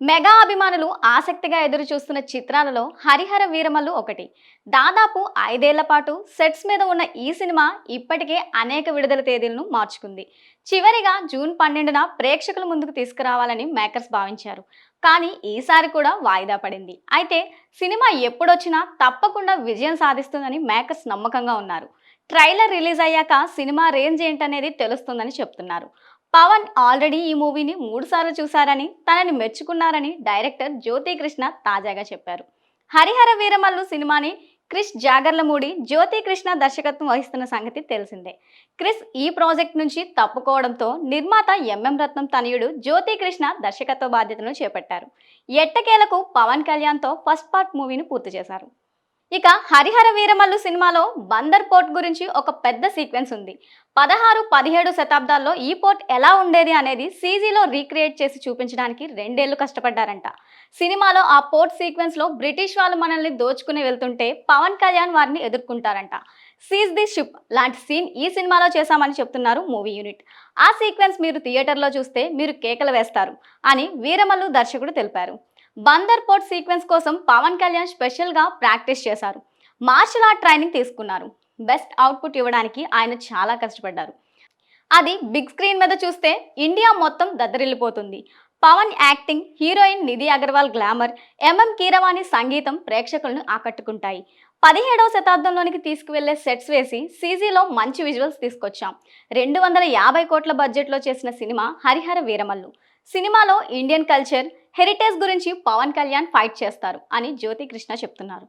Mega అభిమానులు ఆసక్తిగా ఎదురు చూస్తున్న చిత్రాలలో హరిహర వీరమల్లు ఒకటి. దాదాపు ఐదేళ్ళ పాటు సెట్స్ మీద ఉన్న ఈ సినిమా ఇప్పటికే అనేక విడుదల తేదీలను మార్చుకుంది. చివరిగా జూన్ పన్నెండున ప్రేక్షకుల ముందుకు తీసుకురావాలని మేకర్స్ భావించారు. కానీ ఈసారి కూడా వాయిదా పడింది. అయితే సినిమా ఎప్పుడొచ్చినా తప్పకుండా విజయం సాధిస్తుందని మేకర్స్ నమ్మకంగా ఉన్నారు. ట్రైలర్ రిలీజ్ అయ్యాక సినిమా రేంజ్ ఏంటనేది తెలుస్తుందని చెప్తున్నారు. పవన్ ఆల్రెడీ ఈ మూవీని మూడుసార్లు చూశారని తనని మెచ్చుకున్నారని డైరెక్టర్ జ్యోతి కృష్ణ తాజాగా చెప్పారు. హరిహర వీరమల్లు సినిమాని క్రిష్ జాగర్లమూడి జ్యోతి కృష్ణ దర్శకత్వం వహిస్తున్న సంగతి తెలిసిందే. క్రిష్ ఈ ప్రాజెక్ట్ నుంచి తప్పుకోవడంతో నిర్మాత ఎంఎం రత్నం తనయుడు జ్యోతి కృష్ణ దర్శకత్వ బాధ్యతను చేపట్టారు. ఎట్టకేలకు పవన్ కళ్యాణ్తో ఫస్ట్ పార్ట్ మూవీని పూర్తి చేశారు. ఇక హరిహర వీరమల్లు సినిమాలో బందర్ పోర్ట్ గురించి ఒక పెద్ద సీక్వెన్స్ ఉంది. పదహారు పదిహేడు శతాబ్దాల్లో ఈ పోర్ట్ ఎలా ఉండేది అనేది సీజీలో రీక్రియేట్ చేసి చూపించడానికి రెండేళ్ళు కష్టపడ్డారంట. సినిమాలో ఆ పోర్ట్ సీక్వెన్స్లో బ్రిటిష్ వాళ్ళు మనల్ని దోచుకుని వెళ్తుంటే పవన్ కళ్యాణ్ వారిని ఎదుర్కొంటారంట. సీజ్ ది షిప్ లాంటి సీన్ ఈ సినిమాలో చేశామని చెప్తున్నారు మూవీ యూనిట్. ఆ సీక్వెన్స్ మీరు థియేటర్లో చూస్తే మీరు కేకలు వేస్తారు అని వీరమల్లు దర్శకుడు తెలిపారు. బందర్ పోర్ట్ సీక్వెన్స్ కోసం పవన్ కళ్యాణ్ స్పెషల్గా ప్రాక్టీస్ చేశారు. మార్షల్ ఆర్ట్ ట్రైనింగ్ తీసుకున్నారు. బెస్ట్ అవుట్పుట్ ఇవ్వడానికి ఆయన చాలా కష్టపడ్డారు. అది బిగ్ స్క్రీన్ మీద చూస్తే ఇండియా మొత్తం దద్దరిల్లిపోతుంది. Pavan acting heroine Nidhi Agarwal glamour MM Keeravani సంగీతం ప్రేక్షకులను ఆకట్టుకుంటాయి. పదిహేడవ శతాబ్దంలోనికి తీసుకువెళ్ళే సెట్స్ వేసి సీజీలో మంచి విజువల్స్ తీసుకొచ్చాం. రెండు వందల యాభై కోట్ల బడ్జెట్లో చేసిన సినిమా హరిహర వీరమల్లు. సినిమాలో ఇండియన్ కల్చర్ హెరిటేజ్ గురించి పవన్ కళ్యాణ్ ఫైట్ చేస్తారు అని జ్యోతి కృష్ణ చెప్తున్నారు.